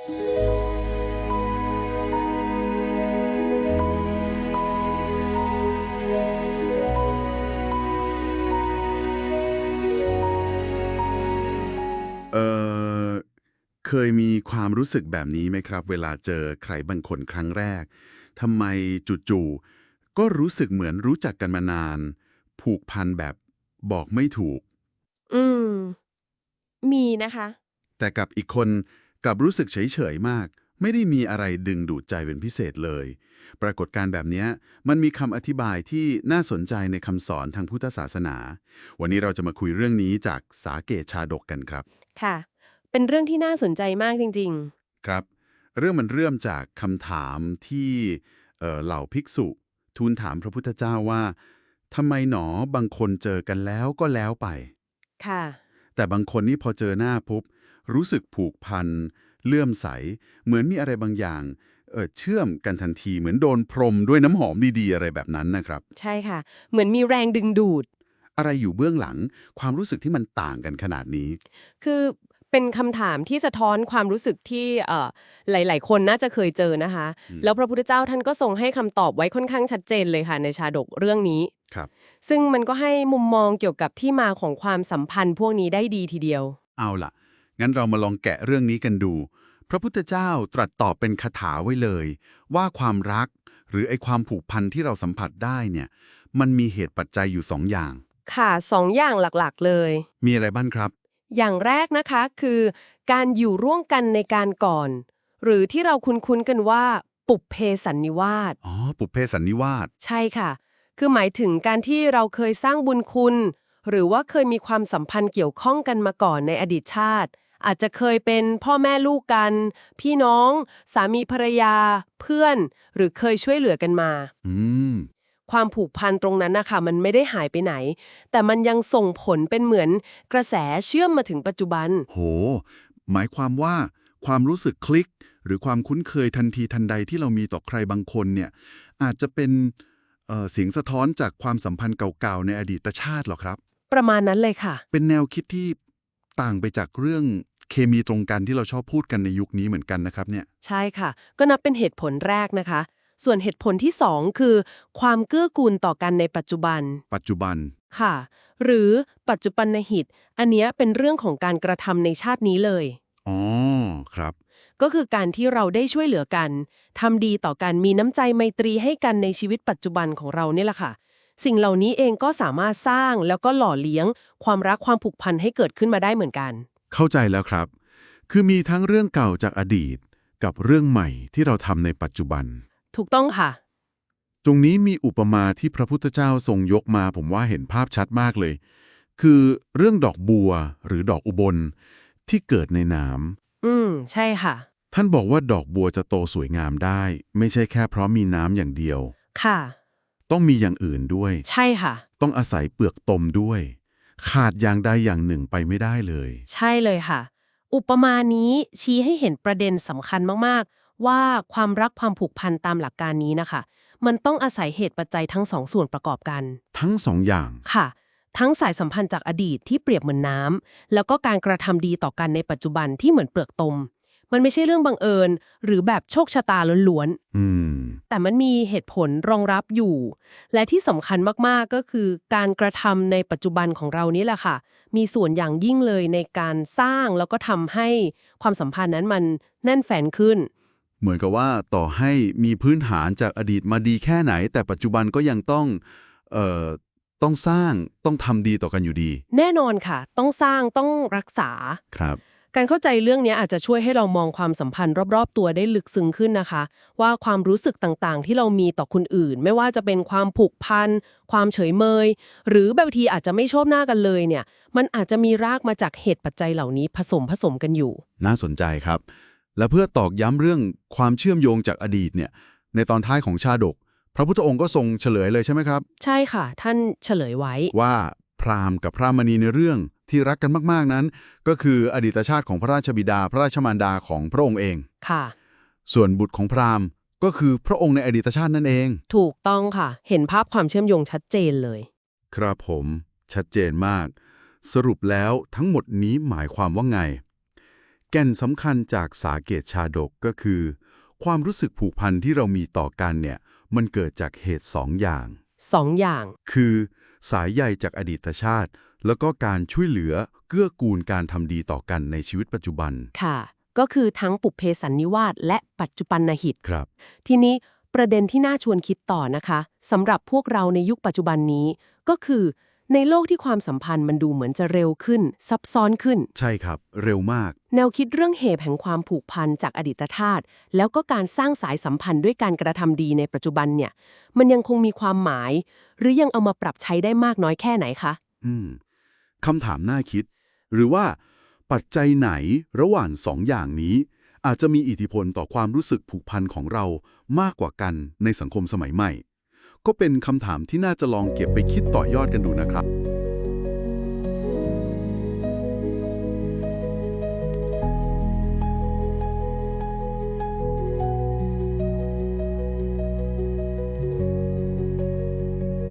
เออเคยมีความรู้สึกแบบนี้ไหมครับ เวลาเจอใครบางคนครั้งแรกทำไมจู่ๆก็รู้สึกเหมือนรู้จักกันมานาน ผูกพันแบบบอกไม่ถูก อืม มีนะคะ แต่กับอีกคน กลับรู้สึกเฉยๆมาก ไม่ได้มีอะไรดึงดูดใจเป็นพิเศษเลย ปรากฏการณ์แบบเนี้ยมันมีคำอธิบายที่น่าสนใจในคำสอนทางพุทธศาสนา วันนี้เราจะมาคุยเรื่องนี้จากสาเกตชาดกกันครับ ค่ะ เป็นเรื่องที่น่าสนใจมากจริงครับ เรื่องมันเริ่มจากคำถามที่เอ่อเหล่าภิกษุ ทูลถามพระพุทธเจ้าว่าทำไมหนอบางคนเจอกันแล้วก็แล้วไปๆค่ะ แต่บางคนนี่พอเจอหน้าปุ๊บ รู้สึกผูกพัน เลื่อมใส เหมือนมีอะไรบางอย่างเออเชื่อมกันทันทีเหมือนโดนพรมด้วยน้ำหอมดีๆ อะไรแบบนั้นนะครับ ใช่ค่ะ เหมือนมีแรงดึงดูด อะไรอยู่เบื้องหลัง ความรู้สึกที่มันต่างกันขนาดนี้ คือเป็นคำถามที่สะท้อนความรู้สึกที่เอ่อหลาย ๆ คนน่าจะเคยเจอนะคะอืมแล้วพระพุทธเจ้าท่านก็ทรงให้คำตอบไว้ค่อนข้างชัดเจนเลยค่ะในชาดกเรื่องนี้ครับ ซึ่งมันก็ให้มุมมองเกี่ยวกับที่มาของความสัมพันธ์พวกนี้ได้ดีทีเดียว เอาล่ะ งั้นเรามาลองแกะเรื่องนี้กันดู พระพุทธเจ้าตรัสตอบเป็นคาถาไว้เลย ว่าความรักหรือไอความผูกพันที่เราสัมผัสได้เนี่ย มันมีเหตุปัจจัยอยู่สองอย่าง ค่ะสองอย่างหลักๆเลย มีอะไรบ้างครับ อย่างแรกนะคะคือ การอยู่ร่วมกันในการก่อน หรือที่เราคุ้นๆกันว่า ปุพเพสันนิวาสอ๋อปุพเพสันนิวาสใช่ค่ะ คือหมายถึงการที่เราเคยสร้างบุญคุณ หรือว่าเคยมีความสัมพันธ์เกี่ยวข้องกันมาก่อนในอดีตชาติ อาจจะเคยเป็นพ่อแม่ลูกกัน พี่น้อง สามีภรรยา เพื่อน หรือเคยช่วยเหลือกันมา อืม ความผูกพันตรงนั้นนะคะมันไม่ได้หายไปไหน แต่มันยังส่งผลเป็นเหมือนกระแสเชื่อมมาถึงปัจจุบัน โห หมายความว่าความรู้สึกคลิก หรือความคุ้นเคยทันทีทันใดที่เรามีต่อใครบางคนเนี่ยอาจจะเป็นเอ่อเสียงสะท้อนจากความสัมพันธ์เก่าๆในอดีตชาติเหรอครับ ประมาณนั้นเลยค่ะ เป็นแนวคิดที่ ต่างไปจากเรื่องเคมีตรงกันที่เราชอบพูดกันในยุคนี้เหมือนกันนะครับเนี่ยใช่ค่ะ ก็นับเป็นเหตุผลแรกนะคะ ส่วนเหตุผลที่สองคือ ความเกื้อกูลต่อกันในปัจจุบัน ปัจจุบันค่ะ หรือปัจจุบันหิต อันเนี้ยเป็นเรื่องของการกระทำในชาตินี้เลยอ๋อครับ ก็คือการที่เราได้ช่วยเหลือกันทำดีต่อกันมีน้ำใจไมตรีให้กันในชีวิตปัจจุบันของเราเนี่ยแหละค่ะ สิ่งเหล่านี้เองก็สามารถสร้างแล้วก็หล่อเลี้ยง ความรักความผูกพันให้เกิดขึ้นมาได้เหมือนกัน เข้าใจแล้วครับ คือมีทั้งเรื่องเก่าจากอดีต กับเรื่องใหม่ที่เราทำในปัจจุบัน ถูกต้องค่ะ ตรงนี้มีอุปมาที่พระพุทธเจ้าทรงยกมาผมว่าเห็นภาพชัดมากเลย คือเรื่องดอกบัวหรือดอกอุบลที่เกิดในน้อืม ใช่ค่ะำท่านบอกว่าดอกบัวจะโตสวยงามได้ ไม่ใช่แค่เพราะมีน้ำอย่างเดียว ค่ะ ต้องมีอย่างอื่นด้วย ใช่ค่ะ ต้องอาศัยเปลือกตมด้วย ขาดอย่างใดอย่างหนึ่งไปไม่ได้เลย ใช่เลยค่ะ อุปมานี้ชี้ให้เห็นประเด็นสำคัญมากๆ ว่าความรักความผูกพันตามหลักการนี้นะคะ มันต้องอาศัยเหตุปัจจัยทั้งสองส่วนประกอบกัน ทั้งสองอย่าง ค่ะ ทั้งสายสัมพันธ์จากอดีตที่เปรียบเหมือนน้ำแล้วก็การกระทำดีต่อกันในปัจจุบันที่เหมือนเปลือกตม มันไม่ใช่เรื่องบังเอิญ หรือแบบโชคชะตาล้วนๆอืมแต่มันมีเหตุผลรองรับอยู่ และที่สำคัญมากๆก็คือการกระทำในปัจจุบันของเรานี่แหละค่ะ มีส่วนอย่างยิ่งเลยในการสร้างแล้วก็ทำให้ความสัมพันธ์นั้นมันแน่นแฟนขึ้น เหมือนกับว่าต่อให้มีพื้นฐานจากอดีตมาดีแค่ไหน แต่ปัจจุบันก็ยังต้องเอ่อต้องสร้างต้องทำดีต่อกันอยู่ดี แน่นอนค่ะ ต้องสร้างต้องรักษาครับ การเข้าใจเรื่องนี้อาจจะช่วยให้เรามองความสัมพันธ์รอบๆ ตัวได้ลึกซึ้งขึ้นนะคะ ว่าความรู้สึกต่างๆ ที่เรามีต่อคนอื่น ไม่ว่าจะเป็นความผูกพัน ความเฉยเมย หรือบางทีอาจจะไม่ชอบหน้ากันเลยเนี่ย มันอาจจะมีรากมาจากเหตุปัจจัยเหล่านี้ผสมผสมกันอยู่ น่าสนใจครับ และเพื่อตอกย้ำเรื่องความเชื่อมโยงจากอดีตเนี่ยในตอนท้ายของชาดก พระพุทธองค์ก็ทรงเฉลยเลยใช่ไหมครับ ใช่ค่ะ ท่านเฉลยไว้ว่าพราหมณ์กับพระมณีในเรื่อง ที่รักกันมากๆนั้น ก็คืออดีตชาติของพระราชบิดาพระราชมารดาของพระองค์เองค่ะ ส่วนบุตรของพราหมณ์ ก็คือพระองค์ในอดีตชาตินั่นเอง ถูกต้องค่ะ เห็นภาพความเชื่อมโยงชัดเจนเลย ครับผมชัดเจนมาก สรุปแล้วทั้งหมดนี้หมายความว่าไง แก่นสำคัญจากสาเกตชาดกก็คือ ความรู้สึกผูกพันที่เรามีต่อกันเนี่ย มันเกิดจากเหตุสองอย่างสองอย่าง คือ สายใยจากอดีตชาติ แล้วก็การช่วยเหลือเกื้อกูลการทำดีต่อกันในชีวิตปัจจุบัน ค่ะ ก็คือทั้งปุพเพสันนิวาสและปัจจุบันนหิตครับ ทีนี้ประเด็นที่น่าชวนคิดต่อนะคะสำหรับพวกเราในยุคปัจจุบันนี้ก็คือ ในโลกที่ความสัมพันธ์มันดูเหมือนจะเร็วขึ้น ซับซ้อนขึ้น ใช่ครับ เร็วมาก แนวคิดเรื่องเหตุแห่งความผูกพันจากอดีตชาติแล้วก็การสร้างสายสัมพันธ์ด้วยการกระทำดีในปัจจุบันเนี่ย มันยังคงมีความหมาย หรือยังเอามาปรับใช้ได้มากน้อยแค่ไหนคะ อืมคำถามน่าคิด หรือว่า ปัจจัยไหนระหว่างสองอย่างนี้ อาจจะมีอิทธิพลต่อความรู้สึกผูกพันของเรามากกว่ากันในสังคมสมัยใหม่ ก็เป็นคำถามที่น่าจะลองเก็บไปคิดต่อยอดกันดูนะครับ